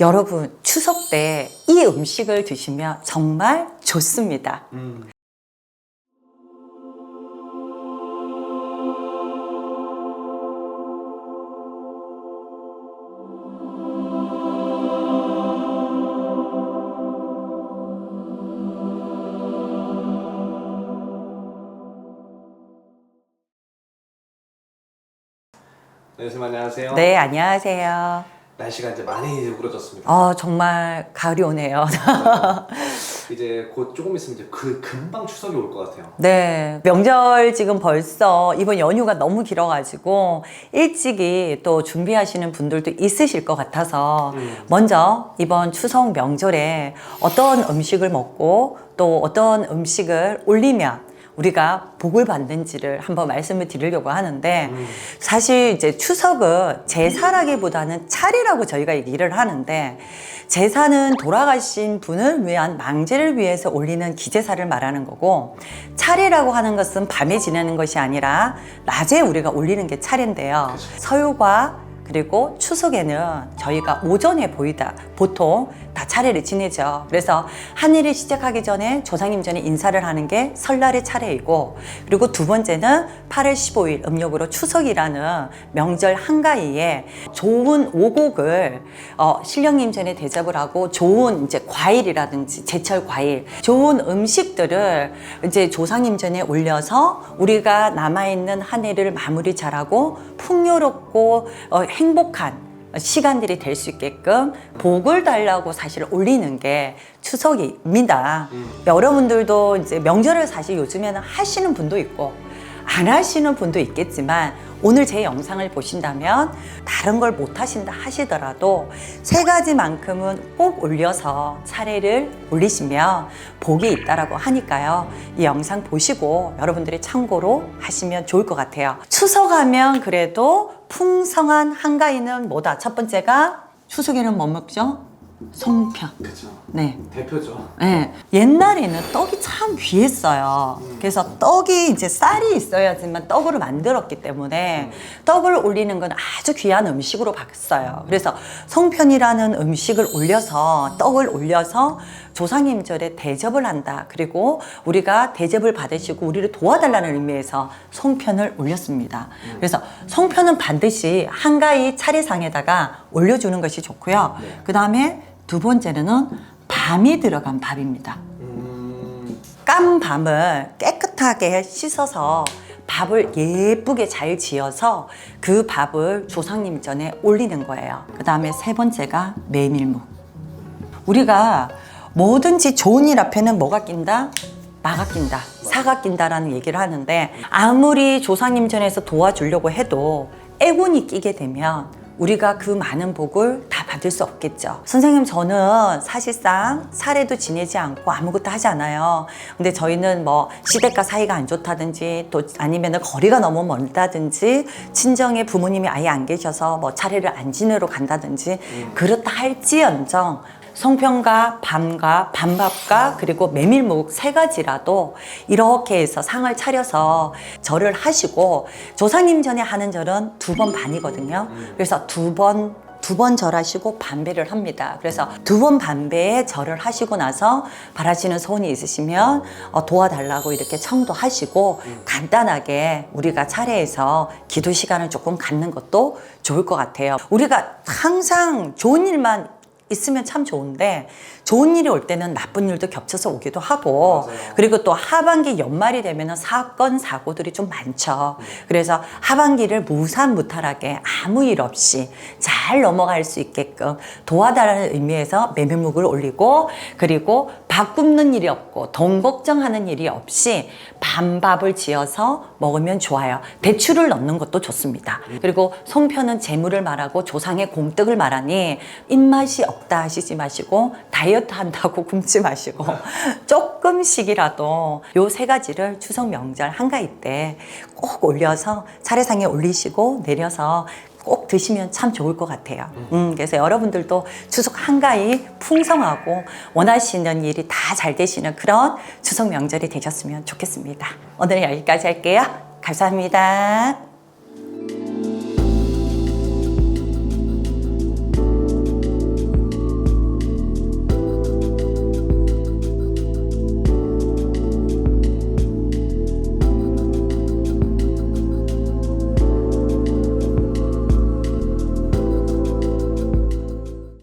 여러분 추석 때 이 음식을 드시면 정말 좋습니다. 음. 네, 선생님 안녕하세요. 네, 안녕하세요. 날씨가 이제 많이 우울해졌습니다. 어, 정말 가을이 오네요. 이제 곧 조금 있으면 이제 그 금방 추석이 올 것 같아요. 네, 명절 지금 벌써 이번 연휴가 너무 길어가지고 일찍이 또 준비하시는 분들도 있으실 것 같아서 음. 먼저 이번 추석 명절에 어떤 음식을 먹고 또 어떤 음식을 올리면 우리가 복을 받는지를 한번 말씀을 드리려고 하는데 음. 사실 이제 추석은 제사라기보다는 차례라고 저희가 얘기를 하는데 제사는 돌아가신 분을 위한 망제를 위해서 올리는 기제사를 말하는 거고 차례라고 하는 것은 밤에 지내는 것이 아니라 낮에 우리가 올리는 게 차례인데요. 서유과 그리고 추석에는 저희가 오전에 보이다 보통 다 차례를 지내죠. 그래서 한 일이 시작하기 전에 조상님 전에 인사를 하는 게 설날의 차례이고 그리고 두 번째는 8월 15일 음력으로 추석이라는 명절 한가위에 좋은 오곡을 어, 신령님 전에 대접을 하고 좋은 이제 과일이라든지 제철 과일, 좋은 음식들을 이제 조상님 전에 올려서 우리가 남아있는 한 해를 마무리 잘하고 풍요롭고 어, 행복한 시간들이 될 수 있게끔 복을 달라고 사실 올리는 게 추석입니다. 음. 여러분들도 이제 명절을 사실 요즘에는 하시는 분도 있고 안 하시는 분도 있겠지만 오늘 제 영상을 보신다면 다른 걸 못 하신다 하시더라도 세 가지만큼은 꼭 올려서 차례를 올리시면 복이 있다라고 하니까요. 이 영상 보시고 여러분들이 참고로 하시면 좋을 것 같아요. 추석하면 그래도 풍성한 한가위는 뭐다? 첫 번째가 추석에는 뭐 먹죠? 송편. 그렇죠. 네. 대표죠. 네, 옛날에는 떡이 참 귀했어요. 그래서 떡이 이제 쌀이 있어야지만 떡으로 만들었기 때문에 떡을 올리는 건 아주 귀한 음식으로 바뀌었어요. 그래서 송편이라는 음식을 올려서 떡을 올려서 조상님절에 대접을 한다. 그리고 우리가 대접을 받으시고 우리를 도와달라는 의미에서 송편을 올렸습니다. 그래서 송편은 반드시 한가위 차례상에다가 올려주는 것이 좋고요. 네. 그 다음에 두 번째는 밤이 들어간 밥입니다. 음. 깐 밤을 깨끗하게 씻어서 밥을 예쁘게 잘 지어서 그 밥을 조상님 전에 올리는 거예요. 그 다음에 세 번째가 메밀묵. 우리가 뭐든지 좋은 일 앞에는 뭐가 낀다? 마가 낀다, 사가 낀다라는 얘기를 하는데 아무리 조상님 전에서 도와주려고 해도 애군이 끼게 되면 우리가 그 많은 복을 다 받을 수 없겠죠. 선생님, 저는 사실상 사례도 지내지 않고 아무것도 하지 않아요. 근데 저희는 뭐 시댁과 사이가 안 좋다든지 또 아니면 거리가 너무 멀다든지 친정에 부모님이 아예 안 계셔서 뭐 차례를 안 지내러 간다든지 그렇다 할지언정 송편과 밤과 밤밥과 그리고 메밀묵 세 가지라도 이렇게 해서 상을 차려서 절을 하시고 조상님 전에 하는 절은 두 번 반이거든요. 그래서 두번 두번 절하시고 반배를 합니다. 그래서 두 번 반배에 절을 하시고 나서 바라시는 소원이 있으시면 어, 도와달라고 이렇게 청도하시고 간단하게 우리가 차례에서 기도 시간을 조금 갖는 것도 좋을 것 같아요. 우리가 항상 좋은 일만 있으면 참 좋은데 좋은 일이 올 때는 나쁜 일도 겹쳐서 오기도 하고 맞아요. 그리고 또 하반기 연말이 되면 사건 사고들이 좀 많죠. 그래서 하반기를 무사무탈하게 아무 일 없이 잘 넘어갈 수 있게끔 도와달라는 의미에서 메밀묵을 올리고 그리고 밥 굽는 일이 없고 돈 걱정하는 일이 없이 반밥을 지어서 먹으면 좋아요. 대추를 넣는 것도 좋습니다. 그리고 송편은 재물을 말하고 조상의 공덕을 말하니 입맛이 없다 하시지 마시고 다이어트 한다고 굶지 마시고 조금씩이라도 요 세 가지를 추석 명절 한가위 때 꼭 올려서 차례상에 올리시고 내려서 꼭 드시면 참 좋을 것 같아요. 음, 그래서 여러분들도 추석 한가위 풍성하고 원하시는 일이 다 잘 되시는 그런 추석 명절이 되셨으면 좋겠습니다. 오늘은 여기까지 할게요. 감사합니다.